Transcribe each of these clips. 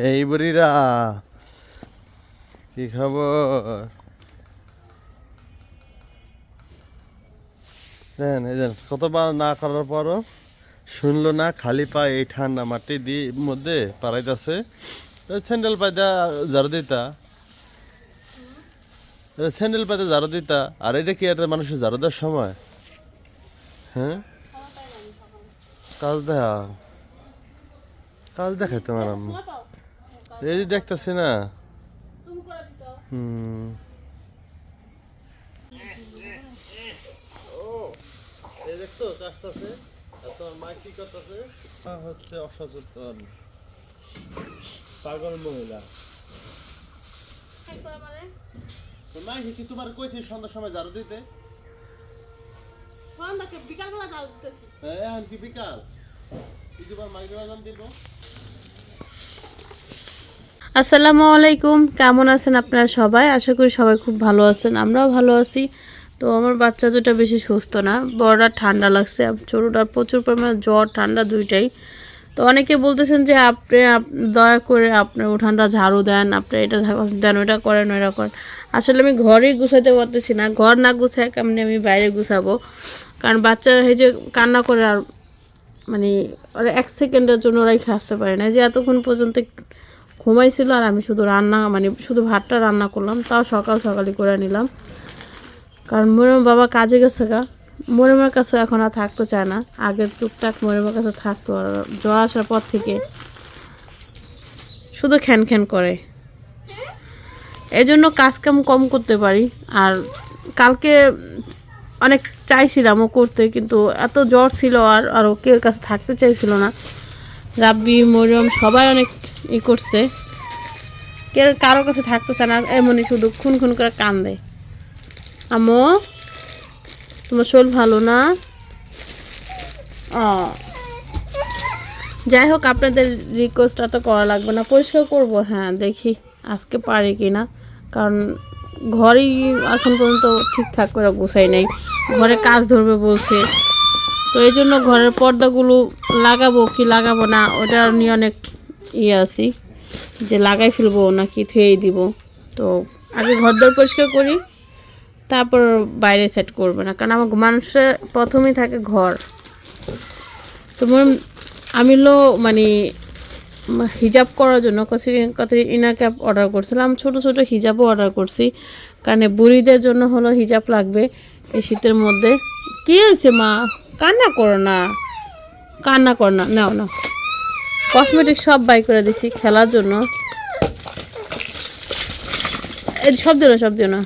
এই বুড়িরা, কি খবর? কতবার না করার পরও শুনলো না, খালি পা এই ঠান্ডা মাটি দিয়ে মধ্যে পাড়াইতেছে। স্যান্ডেল পাইতা ঝাড়ু দিতা। স্যান্ডেল পাইতে ঝাড়ু দিতা। আর এটা কি একটা মানুষের ঝাড়ু দেওয়ার সময়? হ্যাঁ? কাজ দেখা কাজ দেখাই তোমার এই যে দেখতেছি না। হুম। এই দেখছ চাষটাছে তোমার মা কি করতেছে? হচ্ছে অসচেতন। পাগল মহিলা। তোর মা কি তোমার কইছি সন্ধ্যার সময় ঝাড়ু দিতে? বিকালবেলা জাল দিতেছি। হ্যাঁ এখন কি বিকাল? কি তোমার মাইকে বাজান দিব আসসালামু আলাইকুম। কেমন আছেন আপনারা সবাই? আশা করি সবাই খুব ভালো আছেন। আমরাও ভালো আছি। তো আমার বাচ্চা দুটা বেশি সুস্থ না। বড়টা ঠান্ডা লাগছে ছোটোটার প্রচুর পরিমাণে জ্বর, ঠান্ডা দুইটাই। তো অনেকে বলতেছেন যে, আপনি আপ- দয়া করে আপনার উঠানটা ঝাড়ু দেন, আপনি এটা দেন, ওটা করেন ওটা করেন। আসলে আমি ঘরেই গুছাতে পারতেছি না। ঘর না গুছায় কেমনি আমি বাইরে গুছাবো? কারণ বাচ্চারা এই যে কান্না করে আর মানে ওরা এক সেকেন্ডের জন্য ওরাই আসতে পারে না। যে এতক্ষণ পর্যন্ত ঘুমাইছিল আর আমি শুধু রান্না মানে শুধু ভাতটা রান্না করলাম, তাও সকাল সকালই করে নিলাম। কারণ মরিম বাবা কাজে গেছে গা। মরিমের কাছে এখন আর থাকতে চায় না। আগে টুকটাক মরিমের কাছে থাকতো আর জ্বর আসার পর থেকে শুধু খ্যান খ্যান করে। এই জন্য কাজ কাম করতে পারি। আর কালকে অনেক চাইছিলামও করতে, কিন্তু এত জ্বর ছিল আর আর ও কেউ কাছে থাকতে চাইছিল না। রাব্বি, মরিয়ম, সবাই অনেক ই করছে। কেউ কারোর কাছে থাকতে চায় না, এমনই শুধু খুন খুন করে কান্দে। আমো তোমার শরীর ভালো না? যাই হোক, আপনাদের রিকোয়েস্টটা তো করা লাগবে না, পরিষ্কার করব হ্যাঁ দেখি আজকে পারি কি না কারণ ঘরেই এখন পর্যন্ত ঠিকঠাক করে গোছাই নাই। ঘরে কাজ ধরবে বলছে। তো এই জন্য ঘরের পর্দাগুলো লাগাবো কি লাগাবো না ওটা নিয়ে অনেক ইয়ে আছি। যে লাগাই ফেলব নাকি থুয়েই দিব। তো আগে ঘর দর পরিষ্কার করি, তারপর বাইরে সেট করবে না, কারণ আমার মানুষের প্রথমেই থাকে ঘর। তো আমি লো মানে হিজাব করার জন্য কত কত ইনার ক্যাপ অর্ডার করছিলাম, ছোট ছোট হিজাবও অর্ডার করছি। কারণ বুড়িদের জন্য হলো হিজাব লাগবে এই শীতের মধ্যে। কী হয়েছে মা? কান্না করো না। কান্না করো না। নাও না কসমেটিক সব বাই করে দিছি খেলার জন্য। সব দিও না, সব দিও না।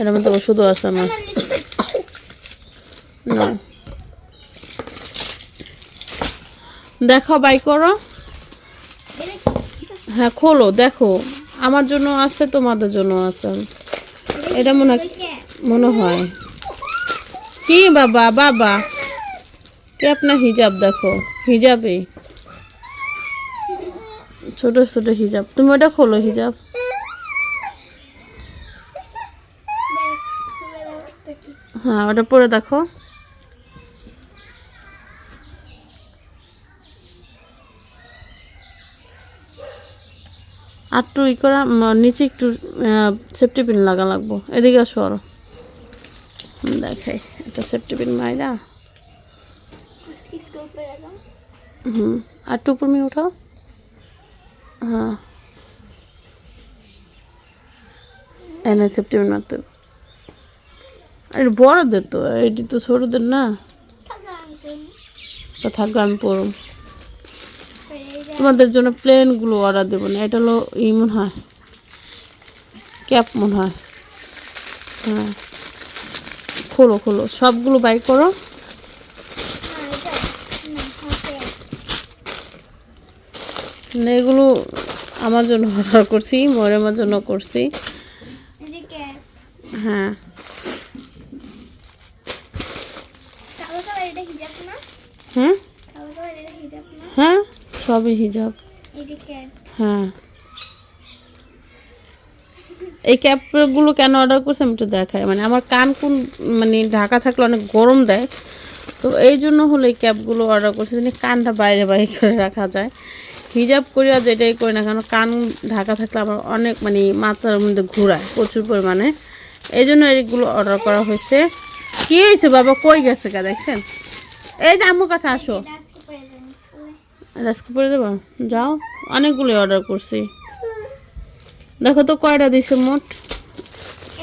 এর মধ্যে ওষুধও আছে আমার। না দেখো বাই করো। হ্যাঁ খোলো, দেখো। আমার জন্য আছে, তোমাদের জন্য আছে। এটা মনে মনে হয়। কি বাবা বাবা? কে আপনার হিজাব দেখো, হিজাবে। ছোট ছোট হিজাব। তুমি ওটা খোলো হিজাব। হ্যাঁ ওটা পরে দেখো। আর একটু ই করা নিচে একটু সেফটি পিন লাগা লাগবো। এদিকে আসো আরও। দেখাই। একটা সেফটি পিন মাইরা। হুম আর একটু উপর নিয়ে উঠাও। হ্যাঁ। এনে সেফটি পিন মারতে। আর বড়দের তো এটি তো ছোটদের না। তো থাকবে আমি পড়ুম। তোমাদের জন্য প্লেনগুলো অর্ডার দেবো না এটা হলো ই মনে হয়। ক্যাপ মনে হয়। হ্যাঁ। খোলো খোলো। সবগুলো বাই করো। এগুলো আমার জন্য অর্ডার করছি মরেমার জন্য করছি। হ্যাঁ। হ্যাঁ? হ্যাঁ সবই হিজাব। হ্যাঁ। এই ক্যাপগুলো কেন অর্ডার করছি আমি একটু দেখাই। মানে আমার কান কোন মানে ঢাকা থাকলে অনেক গরম দেয়। তো এই জন্য হলো এই ক্যাপগুলো অর্ডার করছি। যেন কানটা বাইরে বাইরে করে রাখা যায়। হিজাব করিয়া যেটাই করি না কেন কান ঢাকা থাকলে আমার অনেক মানে মাথার মধ্যে ঘোরায় প্রচুর পরিমাণে। এই জন্য এইগুলো অর্ডার করা হয়েছে। কি হয়েছে বাবা? কই গেছে গা? দেখছেন? এই যে আম্মুর কাছে আসো। আজকে পরে দেবো যাও। অনেকগুলোই অর্ডার করছি। দেখো তো কয়টা দিছে মোট?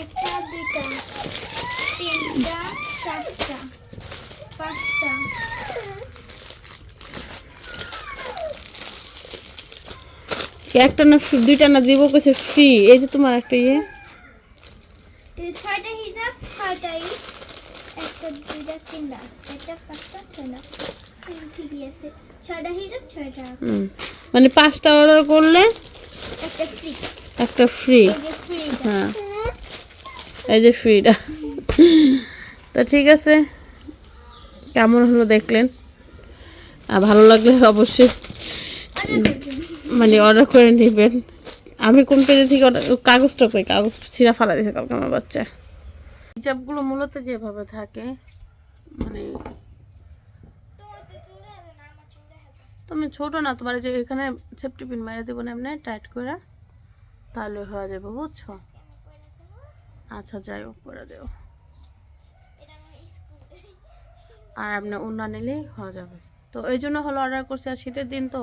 একটা দুইটা পাঁচটা। একটা না দুইটা না দিব কেছে ফ্রি এই যে তোমার একটা ইয়ে। এই ছয়টা হিসাব ছয়টাই। একটা দুইটা তিনটা চারটা পাঁচটা ছয়টা। হুম, ঠিকই আছে। ছয়টা হিসাব ছয়টা। মানে পাঁচটা অর্ডার করলে? একটা ফ্রি একটা ফ্রি হ্যাঁ। এই যে ফ্রিটা তা ঠিক আছে। কেমন হলো দেখলেন? আর ভালো লাগলে অবশ্যই মানে অর্ডার করে নেবেন। আমি কোন পেজে থেকে অর্ডার কাগজটা কই? কাগজ ছিঁড়া ফালা দিয়েছে কালকে আমার বাচ্চা। হিজাবগুলো মূলত যেভাবে থাকে মানে তুমি ছোট না তোমার যে এখানে সেফটি পিন মেরে দেবো না এমনি টাইট করে তাহলে হয়ে যাবে, বুঝছ? আচ্ছা যাই হোক, করে দেও। আর আপনি অন্য নিলেই হয়ে যাবে। তো এই জন্য হলো অর্ডার করছি, আর শীতের দিন তো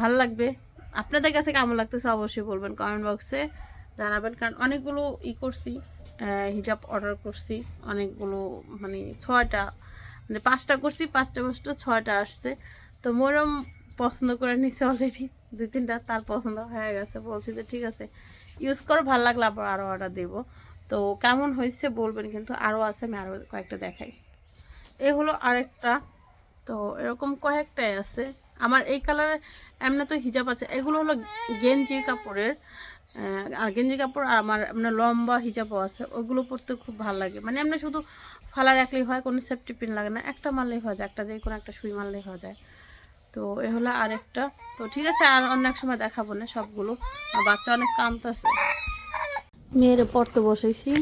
ভালো লাগবে। আপনাদের কাছে কেমন লাগতেছে অবশ্যই বলবেন কমেন্ট বক্সে জানাবেন, কারণ অনেকগুলো ই করছি হিজাব অর্ডার করছি, অনেকগুলো মানে ছয়টা মানে পাঁচটা করছি, পাঁচটা পাঁচটা, ছয়টা আসছে। তো মরম পছন্দ করে নিছে অলরেডি দুই তিনটা তার পছন্দ হয়ে গেছে। বলছি যে, ঠিক আছে ইউজ করো, ভালো লাগলে আবার আরও অর্ডার দেবো। তো কেমন হয়েছে বলবেন, কিন্তু আরও আছে, আমি আরও কয়েকটা দেখাই। এ হলো আরেকটা। তো এরকম কয়েকটাই আছে। আমার এই কালারের এমনি তো হিজাব আছে। এগুলো হলো গেঞ্জি কাপড়ের। আর গেঞ্জি কাপড় আর আমার এমনি লম্বা হিজাবও আছে। ওগুলো পরতে খুব ভালো লাগে। মানে এমনি শুধু ফালা রাখলেই হয়, কোনো সেফটি পিন লাগে না। একটা মারলেই হয়ে যায়, একটা যে কোনো একটা সুই মারলেই হয়ে যায়। তো এ হলো আরেকটা। তো ঠিক আছে আর অন্য এক সময় দেখাবো না সবগুলো। আর বাচ্চা অনেক কামতাছে মেয়ের পড়তে বসেছি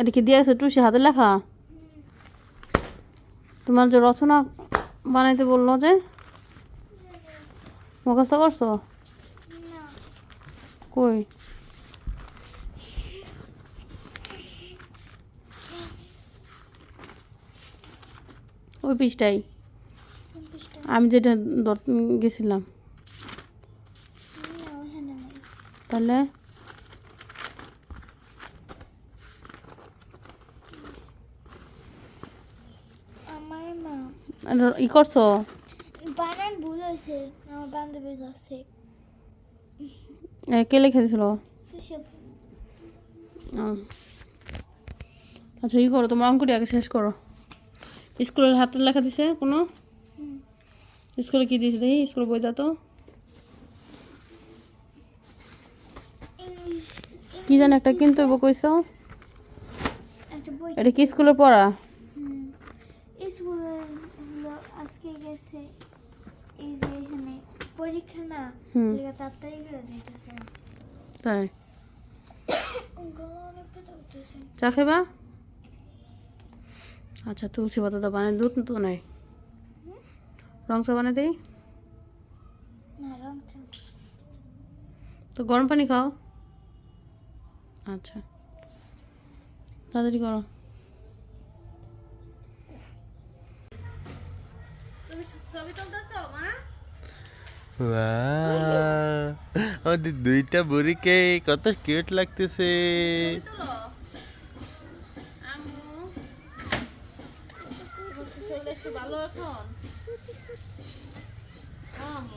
এটা কি দিয়ে গেছে টুসি হাতে লেখা? তোমার যে রচনা বানাইতে বলল যে মুখস্থ করছ? কই? ওই পিসটাই আমি যেটা গেছিলাম। তাহলে? ই করছ? বানান ভুল হয়েছে। আমার বান্ধবীর কাছে কে লিখে ও। আচ্ছা ই করো তোমার অঙ্কটি আগে শেষ করো। স্কুলের হাতের লেখা দিছে কোনো। স্কুলে কি দিয়েছে দেখি স্কুলে বই দাও তো। কি জানি একটা কিনতে হইব কইছো? এটা কি স্কুলে পড়া? আজকে গেছে এই যে এখানে পরীক্ষা না তাড়াতাড়ি করে যাইতেছে। তাই। চা খাইবা? আচ্ছা তুলসী পাতা তো বানাই দুধ তো নাই। রং চা বানাই দিই? তো গরম পানি খাও। আচ্ছা। তাড়াতাড়ি করো। বাহ, আমাদের দুইটা বুড়িকে কত কিউট লাগতেছে।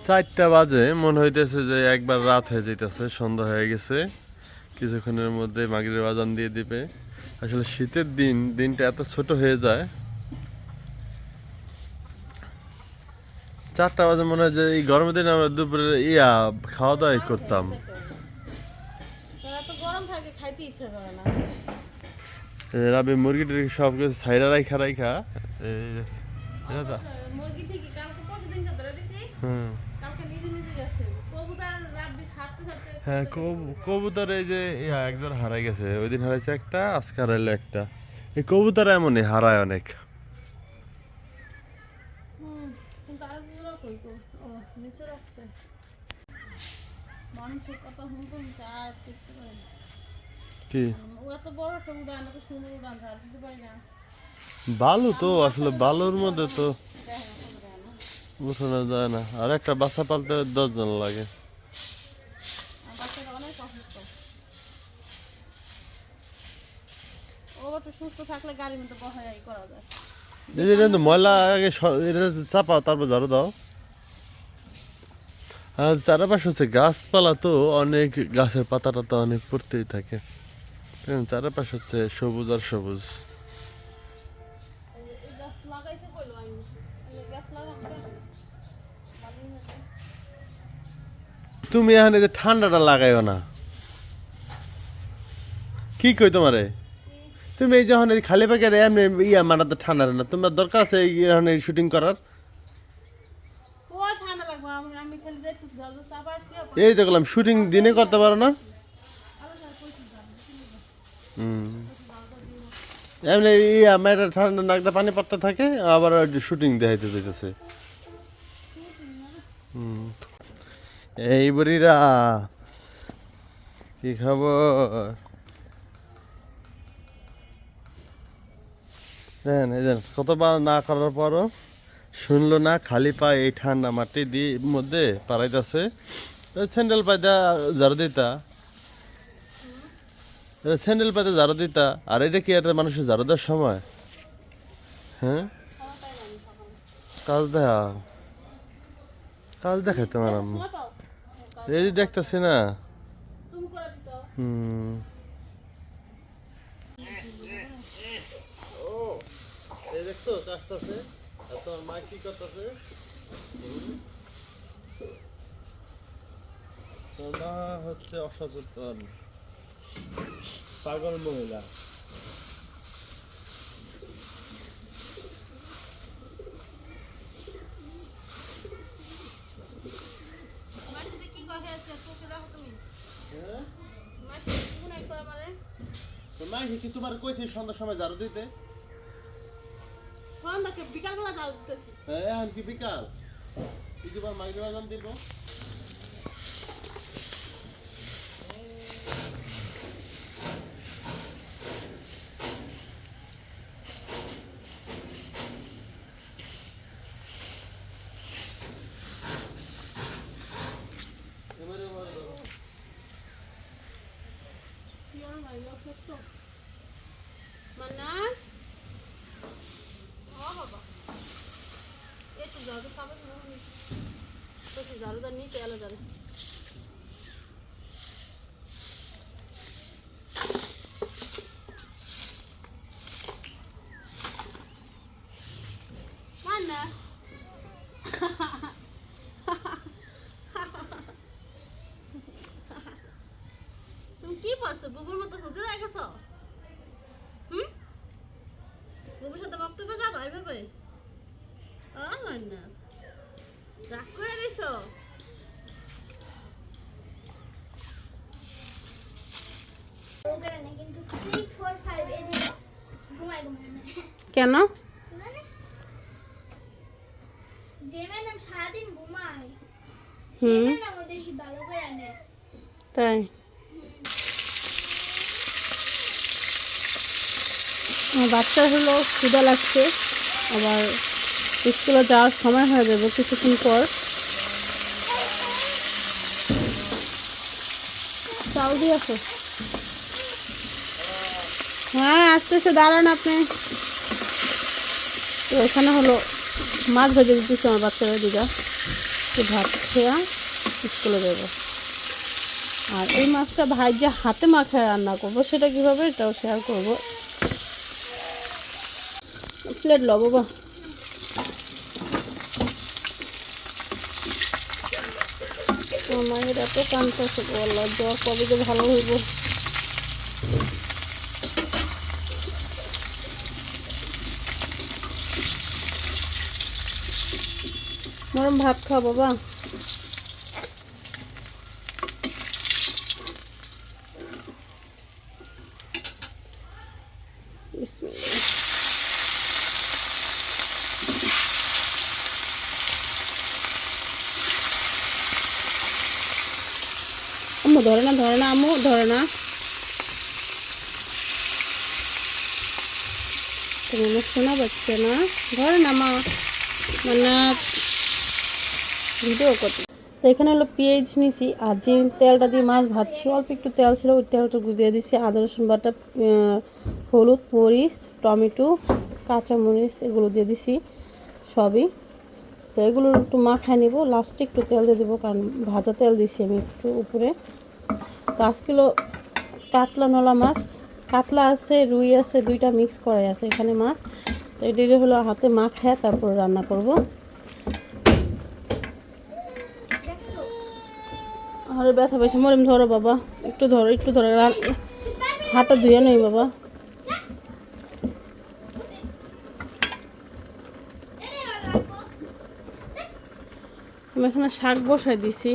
চারটা বাজে মনে হইতেছে যে একবার রাত হয়ে যাইতেছে সন্ধ্যা হয়ে গেছে। কিছুক্ষণের মধ্যে মাগরির বাজান দিয়ে দিবে। আসলে শীতের দিন দিনটা এত ছোট হয়ে যায়। চারটা বাজে মনে হয় যে এই গরমের দিনে আমরা দুপুরে ইয়া খাওয়া দাওয়াই করতাম রাবে মুরগি টুরগি সব কিছু ছাইরা রাইখা রাইখা। তো। মুরগি ঠিকই কালকে প্রতিদিন ধরে দিছি হুম। কালকে নিজে নিজে গেছে কবুতর রাত হাঁটতে হাঁটতে হ্যাঁ কবু- কবুতর এই যে একজন হারাই গেছে। ওই দিন হারাইছে একটা আজকে হারাইলো একটা। এই কবুতর এমনই হারায় অনেক। কি? ও এত বড় একটা উড়ান এত সুন্দর উড়ান ঝাড় দিতে পারি না। বালু তো, আসলে বালুর মধ্যে তো। উঠানো যায় না। আর একটা বাচ্চা পালতে দশজন লাগে। ময়লা আগে চাপাও তারপর ঝাড়ু দাও। আর চারপাশে হচ্ছে গাছপালা তো, অনেক গাছের পাতাটা তো অনেক পড়তেই থাকে। চারপাশে হচ্ছে সবুজ আর সবুজ। তুমি এখানে যে ঠান্ডাটা লাগাইও না। কি কই তোমারে? তুমি এই যখন এই খালি প্যাকেট এমনি ইয়া মারাতে ঠান্ডা না তোমার দরকার আছে এই এখানে শুটিং করার? এই দেখলাম শুটিং দিনে করতে পারো না? হুম। এমনি ইয়া মেয়েটা ঠান্ডা নাকতে পানি পড়তে থাকে আবার শুটিং দেখাইতে যেতেছে হুম। এই বুড়িরা, কি খবর? এই কতবার না করার পরও শুনলো না, খালি পা এই ঠান্ডা মাটি দিয়ে মধ্যে পাড়াইতেছে। স্যান্ডেল পাইতা ঝাড়ু দিতা। স্যান্ডেল পাইতে ঝাড়ু দিতা। আর এটা কি একটা মানুষের ঝাড়ু দেওয়ার সময়? হ্যাঁ? কাজ দেখা কাজ দেখাই তোমার যে দেখতেছি না। তোমার করতেছে? হচ্ছে অসচেতন পাগল মহিলা মাটিতে কি করে আছে তোকে দেখো তুমি হ্যাঁ মাটিতে কি গুনাই করে আমারে তো মা কি তোমার কইছি সন্ধ্যার সময় ঝাড়ু দিতে? সন্ধ্যাকে বিকালবেলা জাল দিতেছি। হ্যাঁ এখন কি বিকাল? কি তোমার মাইকে বাজান দিব। ভাই অসুস্থ? মান্নান ও বাবা। তো জাদু খাবে তো সে জাদুটা নিতে এলো যাবে মান্না তুমি কি পড়ছো বুবুর মতো হুজুর হয়ে গেছো হুম বুবুর সাথে বক্তব্য যাব এইভাবে ও মান্না রাগ করে দিছো ওখানে না কিন্তু থ্রি ফোর ফাইভ এদিকে ঘুমাই ঘুমাই না কেন? মানে হুম। তাই? আমার বাচ্চা হলো ক্ষুদা লাগছে। আবার স্কুলে যাওয়ার সময় হয়ে যাবে কিছুক্ষণ পর। চাল দিয়ে আসো। হ্যাঁ আসতেছে দাঁড়ান আপনি। এখানে হলো মাছ ভেজে দিতেছে আমার বাচ্চারা দিদা তো ভাত খেয়া স্কুলে যাব। আর এই মাছটা ভাই যে হাতে মাখায় রান্না করব, সেটা কীভাবে এটাও শেয়ার করব। প্লেট লো বাবা আমার মায়ের এত কানতেছে জ্বর কবে যে ভালো হইব। গরম ভাত খাও বাবা আম্মু, ধরে না ধরে না, আম্মু, ধরে না। তোমার শোনা পাচ্ছে না। ধরে না, মা। মানে ভিডিও করতে। তো এখানে হলো পেঁয়াজ নিছি, আর যে তেলটা দিয়ে মাছ ভাজছি, অল্প একটু তেল ছিল, ওই তেলটা দিয়ে দিছি, আদা, রসুন বাটা হলুদ, মরিচ, টমেটো কাঁচা মরিচ এগুলো দিয়ে দিছি, সবই। তো এগুলো একটু মাখায় নিব লাস্টে একটু তেল দিয়ে দেবো, কারণ ভাজা তেল দিছি আমি একটু উপরে। তো কিলো কাতলা, নলা মাছ। কাতলা আছে, রুই আছে, দুইটা মিক্স করাই আছে এখানে মাছ। তো এটি হলো হাতে মাখায় তারপর রান্না করব। আরে ব্যথা পেয়েছে মরিম ধরো বাবা। একটু ধরো একটু ধরো হাতটা ধুয়ে নেই বাবা। আমি এখানে শাক বসাই দিছি।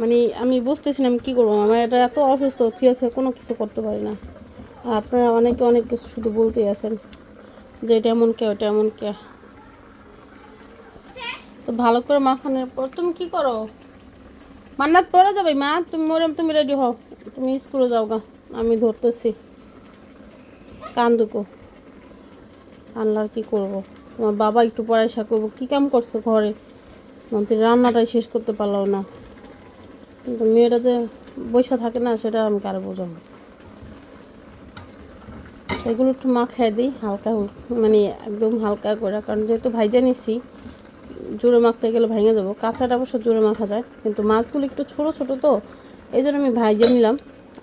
মানে আমি বুঝতেছি আমি কী করব, আমার এটা এত অসুস্থ, থিয়ে থিয়ে কোনো কিছু করতে পারি না। আর আপনারা অনেকে, অনেক কিছু শুধু বলতেই আছেন, যে এটা এমন কে, ওটা এমন কে। তো ভালো করে মাখানোর পর, তুমি কি করো? মান্নাত পরে যাবে, মা। তুমি মরে তুমি রেডি হও। তুমি স্কুলে যাও গা। আমি ধরতেছি। কান্দুকো। আনলার কি করব? তোমার বাবা একটু পড়াশা করব। কি কাম করছ ঘরে? মন্ত্রী, রান্নাটাই শেষ করতে পারলাম না। কিন্তু মেয়েরা যে বৈশা থাকে না, সেটা আমি কারও বোঝাবো? এগুলো একটু মাখায় দিই, হালকা মানে একদম হালকা করে। কারণ যেহেতু ভাইজা নিছি জোরে মাখতে গেলে ভেঙে যাব। কাঁচাটা অবশ্য জোরে মাখা যায়, কিন্তু মাছগুলো একটু ছোট ছোট তো এই জন্য আমি ভাইজে নিলাম।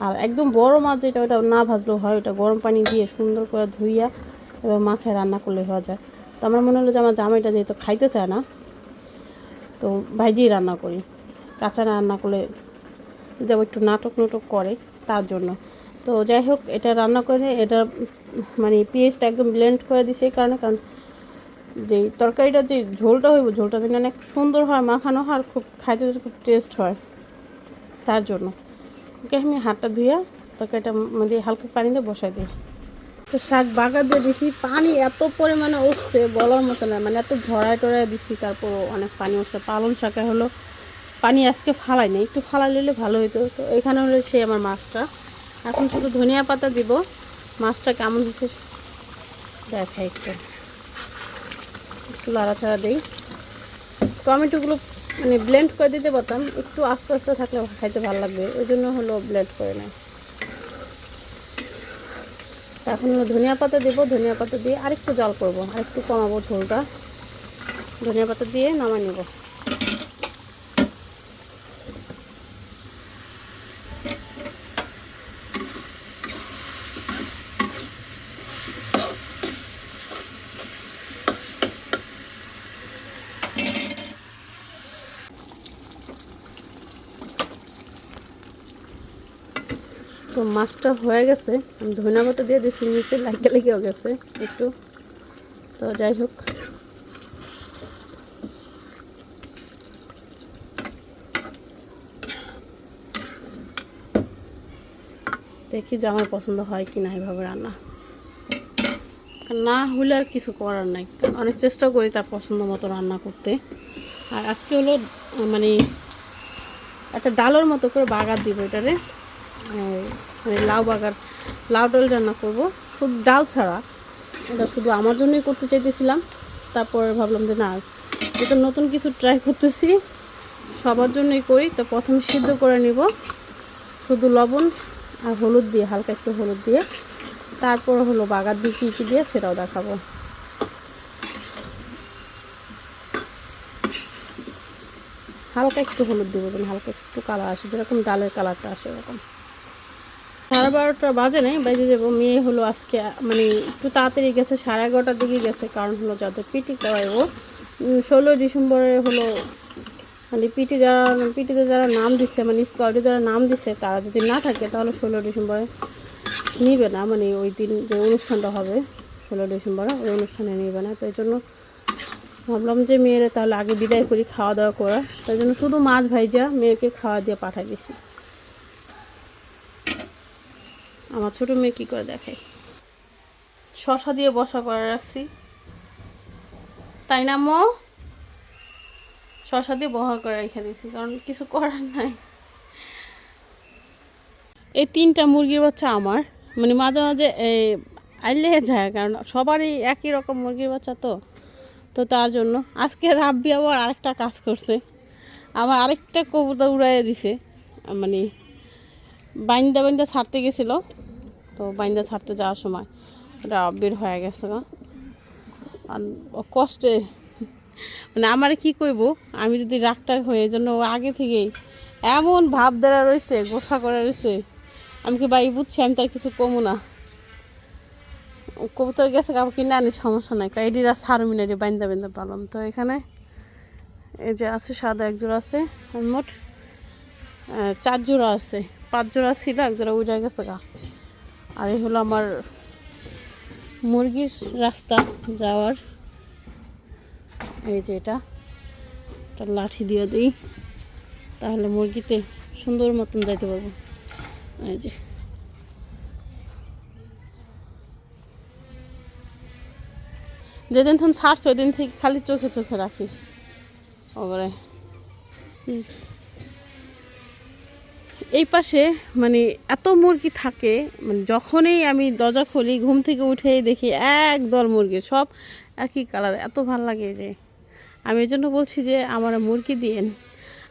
আর একদম বড় মাছ যেটা ওটা না ভাজলেও হয়, ওটা গরম পানি দিয়ে সুন্দর করে ধুইয়া এবার মাখায় রান্না করলে হওয়া যায়। তো আমার মনে হলো যে আমার জামাইটা যেহেতু খাইতে চায় না, তো ভাইজিই রান্না করি। কাঁচা রান্না করলে যেমন একটু নাটক নাটক করে, তার জন্য। তো যাই হোক, এটা রান্না করে, এটা মানে পেস্ট একদম ব্লেন্ড করে দিছে এই কারণে, কারণ যে তরকারিটা যে ঝোলটা হইব, ঝোলটা যেন অনেক সুন্দর হয়, মাখানো হয় আর খুব খাইতে খুব টেস্ট হয়। তার জন্য। ওকে আমি হাতটা ধুইয়া তরকারিটা মধ্যে হালকা পানি দিয়ে বসাই দিই। তো শাক বাগার দিয়ে দিছি, পানি এত পরিমাণে উঠছে বলার মতো না মানে এত ঝরায় টরায় দিছি, তারপর অনেক পানি উঠছে। পালং শাকে হলো, পানি আজকে ফালাই নেই, একটু ফালাই নিলে ভালো হতো তো এখানে হলো সে আমার মাছটা। এখন শুধু ধনিয়া পাতা দিব। মাছটা কেমন দিচ্ছে দেখাই একটু। একটু নাড়াচাড়া দিই। টমেটোগুলো মানে ব্লেন্ড করে দিতে পারতাম, একটু আস্তে আস্তে থাকলে খাইতে ভালো লাগবে, ওই জন্য হলো ব্লেন্ড করে নেয় এখন হলো ধনিয়া পাতা দেবো, ধনিয়া পাতা দিয়ে আরেকটু জল করব, আরেকটু কমাবো ঝোলটা। ধনিয়া পাতা দিয়ে নামাই নেব। তো মাছটা হয়ে গেছে। আমি ধনিয়া পাতা দিয়ে দিয়েছি নিচে লাগে লেগেও গেছে একটু। তো যাই হোক। দেখি যে আমার পছন্দ হয় কি না এভাবে রান্না। না হলে আর কিছু করার নাই। অনেক চেষ্টা করি তার পছন্দ মতো রান্না করতে। আর আজকে হলো মানে একটা ডালের মতো করে বাগার দিব এটারে। মানে লাউ বাগার লাউ ডাল রান্না করব। শুধু ডাল ছাড়া, এটা শুধু আমার জন্যই করতে চাইতেছিলাম। তারপর ভাবলাম যে না, এটা নতুন কিছু ট্রাই করতেছি। সবার জন্যই করি, তো প্রথমে সিদ্ধ করে নিব। শুধু লবণ আর হলুদ দিয়ে, হালকা একটু হলুদ দিয়ে। তারপর হলো বাগার দিয়ে কী কী দিয়ে, সেটাও দেখাবো। হালকা একটু হলুদ দেবো হালকা একটু কালার আসে, যেরকম ডালের কালারটা আসে এরকম সাড়ে বারোটা বাজে নেই, বাজে যাব। মেয়ে হলো আজকে মানে একটু তাড়াতাড়ি গেছে, সাড়ে এগারোটার দিকে গেছে, কারণ হলো যাদের পিটি করাইবো ষোলোই ডিসেম্বরে হলো মানে পিটি যারা পিটিতে যারা নাম দিচ্ছে মানে স্কোয়াডে যারা নাম দিচ্ছে তারা যদি না থাকে, তাহলে ষোলো ডিসেম্বরে নিবে না মানে ওই দিন যে অনুষ্ঠানটা হবে ষোলো ডিসেম্বরে, ওই অনুষ্ঠানে নিবে না। তাই জন্য ভাবলাম যে মেয়েরা তাহলে আগে বিদায় করি, খাওয়া দাওয়া করা তাই জন্য শুধু মাছ ভাইজা, মেয়েকে খাওয়া দিয়ে পাঠাই দিছি আমার ছোট মেয়ে কী করে দেখাই শশা দিয়ে বসা করে রাখছি। তাই না, মো? শশা দিয়ে বহা করে রেখে দিয়েছি, কারণ কিছু করার নাই। এই তিনটা মুরগির বাচ্চা আমার। মানে মাঝে মাঝে এই আইলে যায়, কারণ সবারই একই রকম মুরগির বাচ্চা তো। তো তার জন্য আজকে রাব্বি আবার আরেকটা কাজ করছে। আমার আরেকটা কবুতর উড়াইয়ে দিছে। মানে বাইন্দা বাইন্দা ছাড়তে গেছিল। তো বাইন্দা ছাড়তে যাওয়ার সময় ওটা বের হয়ে গেছে আর কষ্টে মানে আমার কি কইব, আমি যদি রাগটা হয়ে জন্য আগে থেকেই এমন ভাব দ্বারা রয়েছে গোসা করে রয়েছে আমি কি বাই বুঝছি, আমি তার কিছু কমু না। কবুতর গেছে কাপড় কিনে আনি সমস্যা নাই। কাইডিরা সার মিনারি বাইন্দা বাইন্দা পালন। তো এখানে এই যে আছে, সাদা এক জোড়া আছে, মোট চার জোড়া আছে। পাঁচ জোড়া ছিল, এক জোড়া উঠে গেছে গা। আর এই হলো আমার মুরগির রাস্তা যাওয়ার। এই যে এটা, একটা লাঠি দিয়ে দিই, তাহলে মুরগিতে সুন্দর মতন যাইতে পারব। এই যে। যেদিন তখন ছাড়ছে ওই দিন থেকে খালি চোখে চোখে রাখিস ওবারে। হুম। এই পাশে মানে এত মুরগি থাকে মানে যখনই আমি দরজা খুলি, ঘুম থেকে উঠেই দেখি একদল মুরগি, সব একই কালার এত ভালো লাগে যে। আমি এই জন্য বলছি যে, আমার মুরগি দিন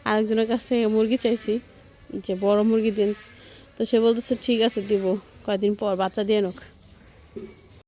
আরেকজনের কাছ থেকে মুরগি চাইছি যে, বড় মুরগি দিন। তো সে বলতেছে, ঠিক আছে, দিব। কয়দিন পর বাচ্চা দিয়ে নোক